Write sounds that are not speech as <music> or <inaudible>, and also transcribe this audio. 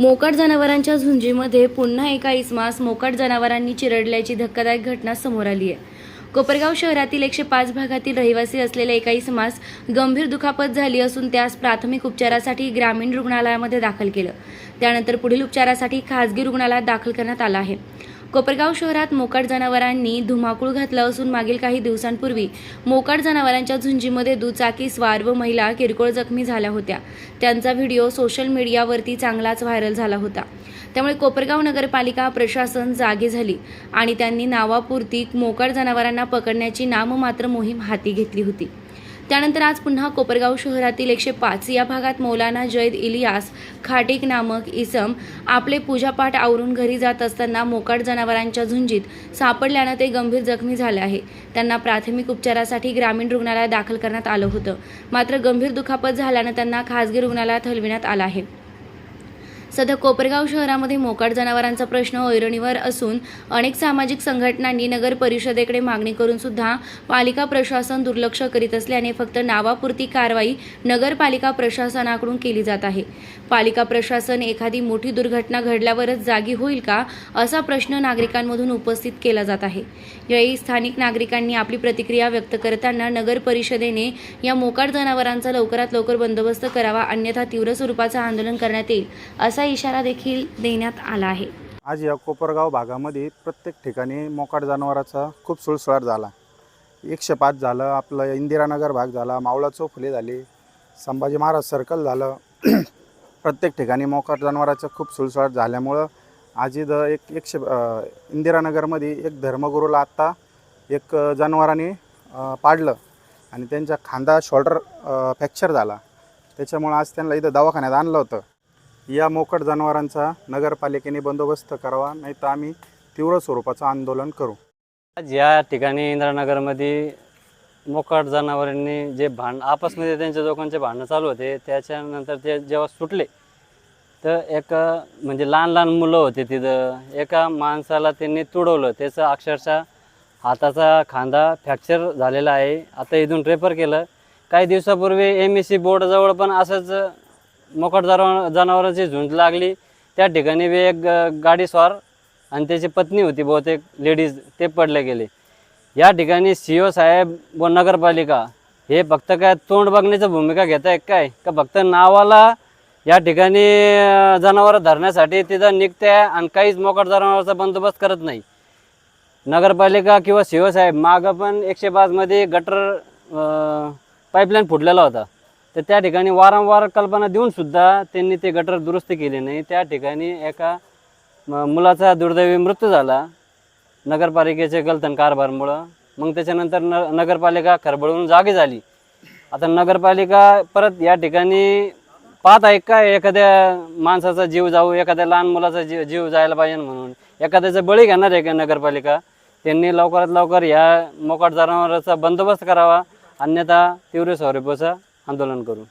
मोकाट जनावरांच्या झुंजीमध्ये पुन्हा एका इसमास मोकाट जनावरांनी चिरडल्याची धक्कादायक घटना समोर आली आहे. कोपरगाव शहरातील एकशे पाच भागातील रहिवासी असलेल्या एका इसमास गंभीर दुखापत झाली असून त्यास प्राथमिक उपचारासाठी ग्रामीण रुग्णालयामध्ये दाखल केलं. त्यानंतर पुढील उपचारासाठी खासगी रुग्णालयात दाखल करण्यात आलं आहे. कोपरगाव शहरात मोकाट जनावरांनी धुमाकूळ घातला असून मागील काही दिवसांपूर्वी मोकाट जनावरांच्या झुंजीमध्ये दुचाकी स्वार व महिला किरकोळ जखमी झाल्या होत्या. त्यांचा व्हिडिओ सोशल मीडियावरती चांगलाच व्हायरल झाला होता. त्यामुळे कोपरगाव नगरपालिका प्रशासन जागे झाली आणि त्यांनी नावापुरती मोकाट जनावरांना पकडण्याची नाममात्र मोहीम हाती घेतली होती. त्यानंतर आज पुन्हा कोपरगाव शहरातील एकशे पाच या भागात मौलाना जैद इलियास खाटिक नामक इसम आपले पूजापाठ आवरून घरी जात असताना मोकाट जनावरांच्या झुंजीत सापडल्यानं ते गंभीर जखमी झाले आहे. त्यांना प्राथमिक उपचारासाठी ग्रामीण रुग्णालयात दाखल करण्यात आलं होतं. मात्र गंभीर दुखापत झाल्यानं त्यांना खासगी रुग्णालयात हलविण्यात आलं आहे. सध्या कोपरगाव शहरामध्ये मोकाट जनावरांचा प्रश्न ऐरणीवर असून अनेक सामाजिक संघटनांनी नगर परिषदेकडे मागणी करून सुद्धा पालिका प्रशासन दुर्लक्ष करीत असल्याने फक्त नावापुरती कारवाई नगरपालिका प्रशासनाकडून केली जात आहे. पालिका प्रशासन एखादी मोठी दुर्घटना घडल्यावरच जागी होईल का असा प्रश्न नागरिकांमधून उपस्थित केला जात आहे. यावेळी स्थानिक नागरिकांनी आपली प्रतिक्रिया व्यक्त करताना नगर परिषदेने या मोकाट जनावरांचा लवकरात लवकर बंदोबस्त करावा अन्यथा तीव्र स्वरूपाचं आंदोलन करण्यात येईल असा इशारा देखील देण्यात आला आहे. आज या कोपरगाव भागामध्ये प्रत्येक ठिकाणी मोकाट जनावराचा खूप सुळसुळाट झाला. एकशे पाच झालं आपलं इंदिरानगर भाग झाला मावळा चौफुले झाले संभाजी महाराज सर्कल झालं. <clears throat> प्रत्येक ठिकाणी मोकाट जनावराचा खूप सुळसुळाट झाल्यामुळं आज इथं एक एकशे इंदिरानगरमध्ये एक धर्मगुरूला आत्ता एक जनावराने पाडलं आणि त्यांच्या खांदा शोल्डर फ्रॅक्चर झाला. त्याच्यामुळं आज त्यांना इथं दवाखान्यात आणलं होतं. या मोकट जनावरांचा नगरपालिकेने बंदोबस्त करावा नाही तर आम्ही तीव्र स्वरूपाचं आंदोलन करू. आज या ठिकाणी इंद्रानगरमध्ये मोकाट जनावरांनी जे भांड आपसमध्ये त्यांच्या दोघांचे भांडणं चालू होते त्याच्यानंतर ते जेव्हा सुटले तर एक म्हणजे लहान लहान मुलं होते तिथं. एका माणसाला त्यांनी तुडवलं. त्याचं अक्षरशः हाताचा खांदा फ्रॅक्चर झालेला आहे. आता इथून रेफर केलं. काही दिवसापूर्वी एम एस सी बोर्डाजवळ पण असंच मोकट जनावर जनावरांची झुंज लागली. त्या ठिकाणी बी एक गाडीस्वार आणि त्याची पत्नी होती बहुतेक लेडीज ते पडले गेले. या ठिकाणी सी ओ साहेब व नगरपालिका हे फक्त काय तोंड बघण्याची भूमिका घेत आहे काय? का फक्त नावाला या ठिकाणी जनावरं धरण्यासाठी तिथं निघते आणि काहीच मोकट जनावरांचा बंदोबस्त करत नाही. नगरपालिका किंवा सी ओ साहेब मागं पण एकशे पाचमध्ये गटर पाईपलाईन फुटलेला होता. तर त्या ठिकाणी वारंवार कल्पना देऊन सुद्धा त्यांनी ते गटर दुरुस्ती केले नाही. त्या ठिकाणी एका मुलाचा दुर्दैवी मृत्यू झाला. नगरपालिकेचे गलतन कारभारमुळं मग त्याच्यानंतर न नगरपालिका खरबळून जागी झाली. आता नगरपालिका परत या ठिकाणी पाहत आहे का एखाद्या माणसाचा जीव जाऊ एखाद्या लहान मुलाचा जीव जीव जायला पाहिजे म्हणून? एखाद्याचा बळी घेणार आहे का नगरपालिका? त्यांनी लवकरात लवकर या मोकाट जनावरांचा बंदोबस्त करावा. अन्यथा तीव्र स्वरूपाचा आंदोलन करू.